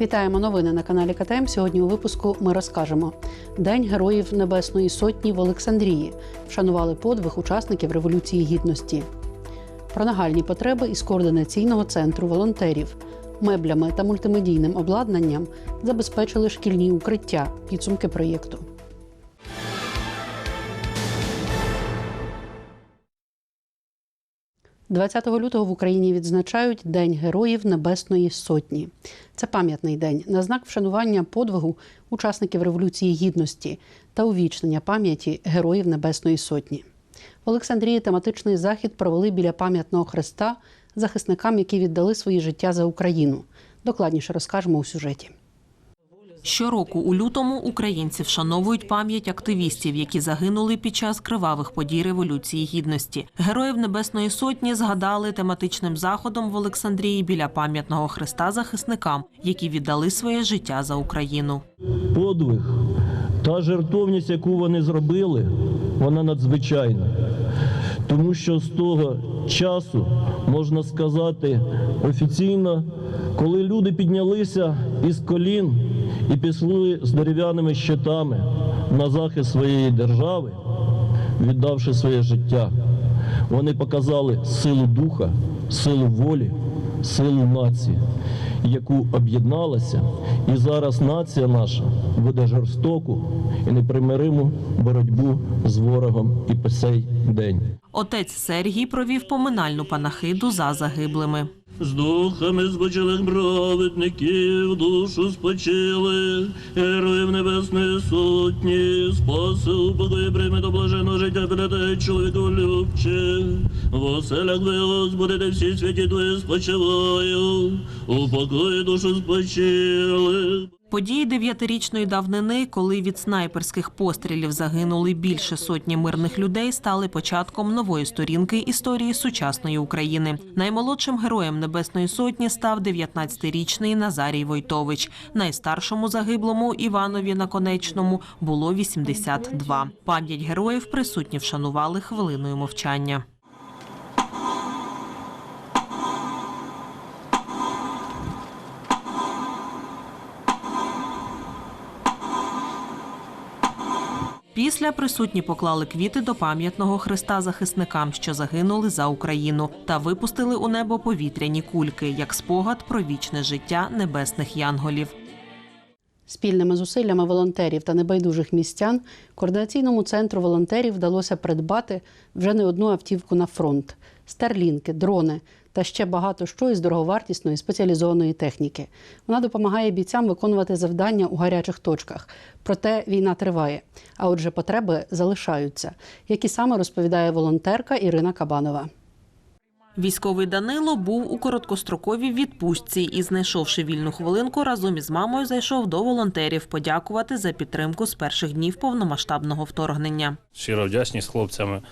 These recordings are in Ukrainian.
Вітаємо новини на каналі КТМ. Сьогодні у випуску ми розкажемо День Героїв Небесної Сотні в Олександрії. Вшанували подвиг учасників Революції Гідності. Про нагальні потреби із координаційного центру волонтерів. Меблями та мультимедійним обладнанням забезпечили шкільні укриття. Підсумки проєкту. – 20 лютого в Україні відзначають День Героїв Небесної Сотні. Це пам'ятний день на знак вшанування подвигу учасників Революції Гідності та увічнення пам'яті Героїв Небесної Сотні. В Олександрії тематичний захід провели біля пам'ятного хреста захисникам, які віддали свої життя за Україну. Докладніше розкажемо у сюжеті. Щороку у лютому українці вшановують пам'ять активістів, які загинули під час кривавих подій Революції Гідності. Героїв Небесної Сотні згадали тематичним заходом в Олександрії біля пам'ятного хреста захисникам, які віддали своє життя за Україну. подвиг, та жертовність, яку вони зробили, вона надзвичайна. Тому що з того часу, можна сказати, офіційно, коли люди піднялися із колін і пішли з дерев'яними щитами на захист своєї держави, віддавши своє життя, вони показали силу духа, силу волі, силу нації, яку об'єдналася, і зараз нація наша веде жорстоку і непримириму боротьбу з ворогом і по сей день. Отець Сергій провів поминальну панахиду за загиблими. З духами збочилих праведників душу спочили, героїв небесної сотні, спаси упокої прийми до блаженого життя передай чоловіку любче. В оселях ви, Господи, де всі святі твої спочиваю, упокої душу спочили. Події дев'ятирічної давнини, коли від снайперських пострілів загинули більше сотні мирних людей, стали початком нової сторінки історії сучасної України. Наймолодшим героєм Небесної Сотні став 19-річний Назарій Войтович. Найстаршому загиблому Іванові Наконечному було 82. Пам'ять героїв присутні вшанували хвилиною мовчання. Після присутні поклали квіти до пам'ятного хреста захисникам, що загинули за Україну, та випустили у небо повітряні кульки як спогад про вічне життя небесних янголів. Спільними зусиллями волонтерів та небайдужих містян координаційному центру волонтерів вдалося придбати вже не одну автівку на фронт: старлінки, дрони та ще багато що із дороговартісної спеціалізованої техніки. Вона допомагає бійцям виконувати завдання у гарячих точках. Проте війна триває. А отже, потреби залишаються, які саме розповідає волонтерка Ірина Кабанова. Військовий Данило був у короткостроковій відпустці і, знайшовши вільну хвилинку, разом із мамою зайшов до волонтерів подякувати за підтримку з перших днів повномасштабного вторгнення. Щиро вдячні з хлопцями.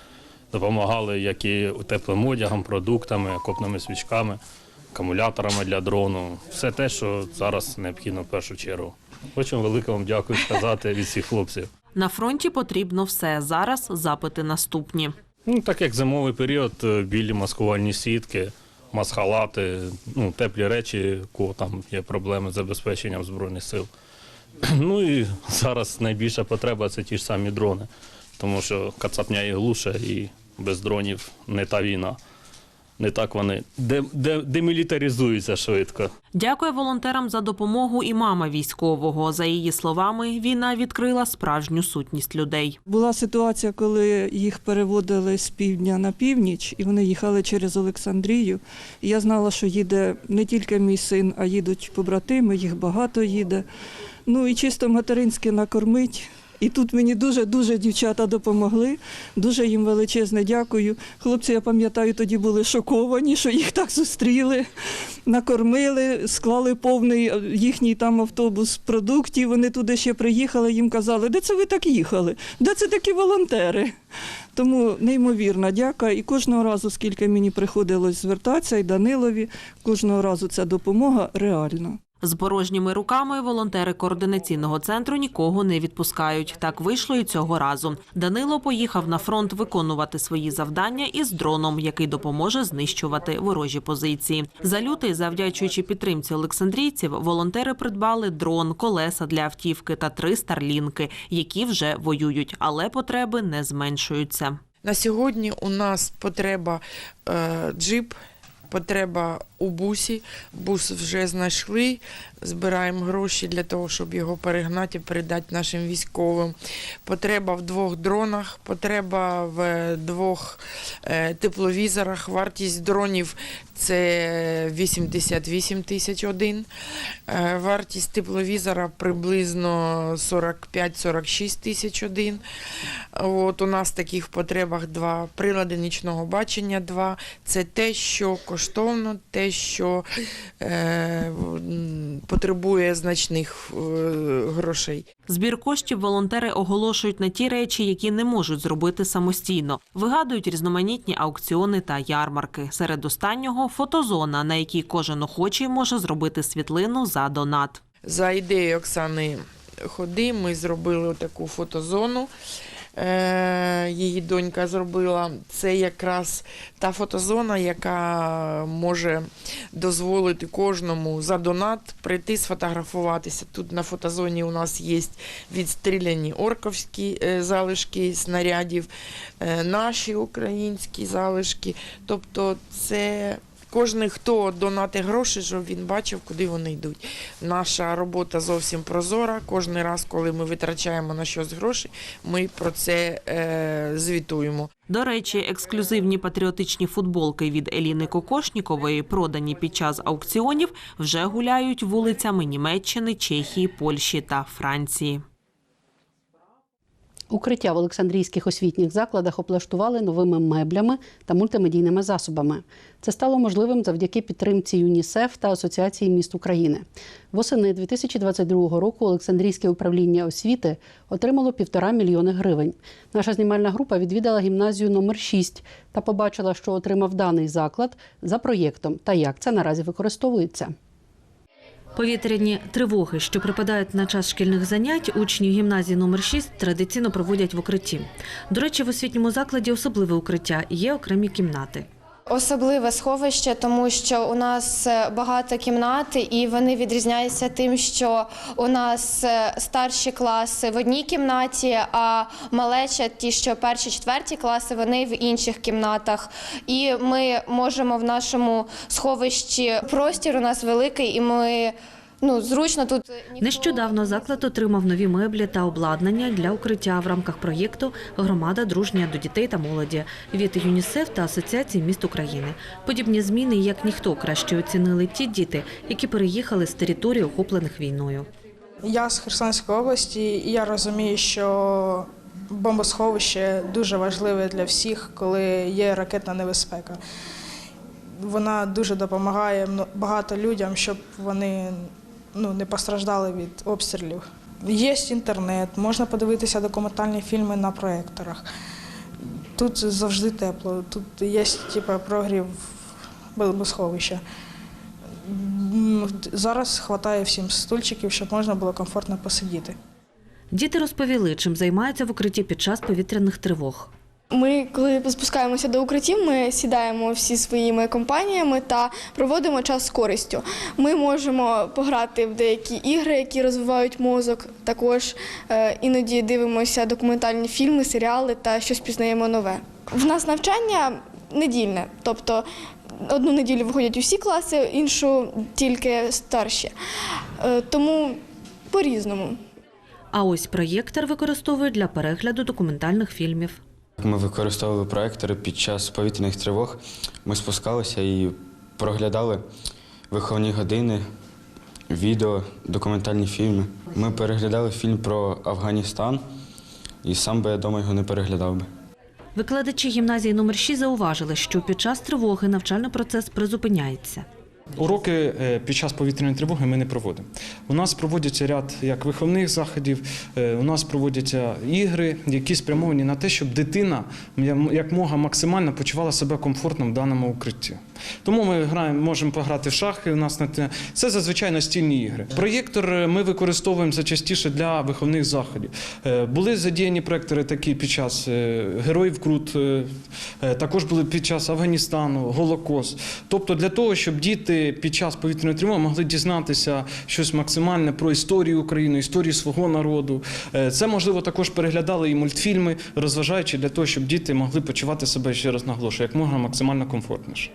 Допомагали як і теплим одягом, продуктами, окопними свічками, акумуляторами для дрону. Все те, що зараз необхідно в першу чергу. Хочу велике вам дякую сказати від всіх хлопців. На фронті потрібно все. Зараз запити наступні. Ну, так як зимовий період, е, білі маскувальні сітки, масхалати, ну, теплі речі, кого там є проблеми з забезпеченням Збройних сил. Ну і зараз найбільша потреба це ті ж самі дрони, тому що кацапня і глуше, і без дронів не та війна. Не так вони де, де, демілітаризуються швидко. Дякує волонтерам за допомогу і мама військового. За її словами, війна відкрила справжню сутність людей. Була ситуація, коли їх переводили з півдня на північ, і вони їхали через Олександрію. І я знала, що їде не тільки мій син, а їдуть побратими, їх багато їде. Ну і чисто материнське накормить. І тут мені дуже-дуже дівчата допомогли. Дуже їм величезне дякую. Хлопці, я пам'ятаю, тоді були шоковані, що їх так зустріли, накормили, склали повний е, їхній там автобус продуктів. Вони туди ще приїхали, їм казали, де це ви так їхали? Де це такі волонтери? Тому неймовірна дяка. І кожного разу, скільки мені приходилось звертатися, і Данилові, кожного разу ця допомога реальна. З порожніми руками волонтери координаційного центру нікого не відпускають. Так вийшло і цього разу. Данило поїхав на фронт виконувати свої завдання із дроном, який допоможе знищувати ворожі позиції. За лютий, завдячуючи підтримці олександрійців, волонтери придбали дрон, колеса для автівки та три старлінки, які вже воюють, але потреби не зменшуються. На сьогодні у нас потреба е, джип, потреба у бусі. Бус вже знайшли. Збираємо гроші для того, щоб його перегнати і передати нашим військовим. Потреба в двох дронах, потреба в двох е, тепловізорах. Вартість дронів це 88 тисяч один. Е, Вартість тепловізора приблизно 45-46 тисяч один. От у нас таких потребах два прилади нічного бачення. Два це те, що коштовно, те, що е, потребує значних е, грошей. Збір коштів волонтери оголошують на ті речі, які не можуть зробити самостійно. Вигадують різноманітні аукціони та ярмарки. Серед останнього фотозона, на якій кожен охочий може зробити світлину за донат. За ідеєю Оксани Ходи ми зробили таку фотозону. Е, Її донька зробила. Це якраз та фотозона, яка може дозволити кожному за донат прийти сфотографуватися. Тут на фотозоні у нас є відстріляні орковські е, залишки снарядів, е, наші українські залишки. Тобто це Кожен, хто донатить гроші, щоб він бачив, куди вони йдуть. Наша робота зовсім прозора. Кожен раз, коли ми витрачаємо на щось гроші, ми про це е, звітуємо. До речі, ексклюзивні патріотичні футболки від Еліни Кокошнікової, продані під час аукціонів, вже гуляють вулицями Німеччини, Чехії, Польщі та Франції. Укриття в Олександрійських освітніх закладах облаштували новими меблями та мультимедійними засобами. Це стало можливим завдяки підтримці ЮНІСЕФ та Асоціації міст України. Восени 2022 року Олександрійське управління освіти отримало півтора мільйони гривень. Наша знімальна група відвідала гімназію номер 6 та побачила, що отримав даний заклад за проєктом та як це наразі використовується. Повітряні тривоги, що припадають на час шкільних занять, учні гімназії номер 6 традиційно проводять в укритті. До речі, в освітньому закладі особливе укриття є окремі кімнати. Особливе сховище, тому що у нас е, багато кімнат, і вони відрізняються тим, що у нас е, старші класи в одній кімнаті, а малеча, ті, що перші, четверті класи, вони в інших кімнатах. І ми можемо в нашому сховищі простір у нас великий, і ми ну зручно тут. Нещодавно заклад отримав нові меблі та обладнання для укриття в рамках проєкту Громада дружня до дітей та молоді від ЮНІСЕФ та Асоціації міст України. Подібні зміни, як ніхто краще оцінили ті діти, які переїхали з територій, охоплених війною. Я з Херсонської області, і я розумію, що бомбосховище дуже важливе для всіх, коли є ракетна небезпека. Вона дуже допомагає багато людям, щоб вони ну, не постраждали від обстрілів. Є інтернет, можна подивитися документальні фільми на проєкторах. Тут завжди тепло, тут є типу, прогрів бомбосховища. Зараз вистачає всім стульчиків, щоб можна було комфортно посидіти. Діти розповіли, чим займаються в укритті під час повітряних тривог. Ми, коли спускаємося до укриттів, ми сідаємо всі своїми компаніями та проводимо час з користю. Ми можемо пограти в деякі ігри, які розвивають мозок. Також е, іноді дивимося документальні фільми, серіали та щось пізнаємо нове. В нас навчання недільне, тобто одну неділю виходять усі класи, іншу тільки старші. Е, тому по-різному. А ось проєктор використовують для перегляду документальних фільмів. Ми використовували проектори під час повітряних тривог. Ми спускалися і проглядали виховні години, відео, документальні фільми. Ми переглядали фільм про Афганістан, і сам би я дома його не переглядав би. Викладачі гімназії номер 6 зауважили, що під час тривоги навчальний процес призупиняється. Уроки е, під час повітряної тривоги ми не проводимо. У нас проводяться ряд як виховних заходів, е, у нас проводяться ігри, які спрямовані на те, щоб дитина як мога максимально почувала себе комфортно в даному укритті. Тому ми граємо, можемо пограти в шахи. У нас на це зазвичай настільні ігри. Проєктор е, ми використовуємо зачастіше для виховних заходів. Були задіяні проєктори такі під час героїв Крут, також були під час Афганістану, Голокост. Тобто для того, щоб діти під час повітряної тривоги могли дізнатися щось максимальне про історію України, історію свого народу. Е, Це можливо також переглядали і мультфільми, розважаючи для того, щоб діти могли почувати себе ще раз наголошую, як можна максимально комфортніше.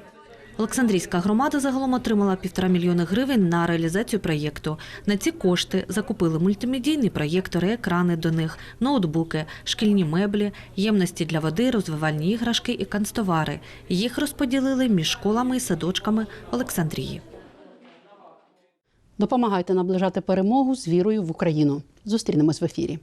Олександрійська громада загалом отримала півтора мільйони гривень на реалізацію проєкту. На ці кошти закупили мультимедійні проєктори, екрани до них, ноутбуки, шкільні меблі, ємності для води, розвивальні іграшки і канцтовари. Їх розподілили між школами і садочками Олександрії. Допомагайте наближати перемогу з вірою в Україну. Зустрінемось в ефірі.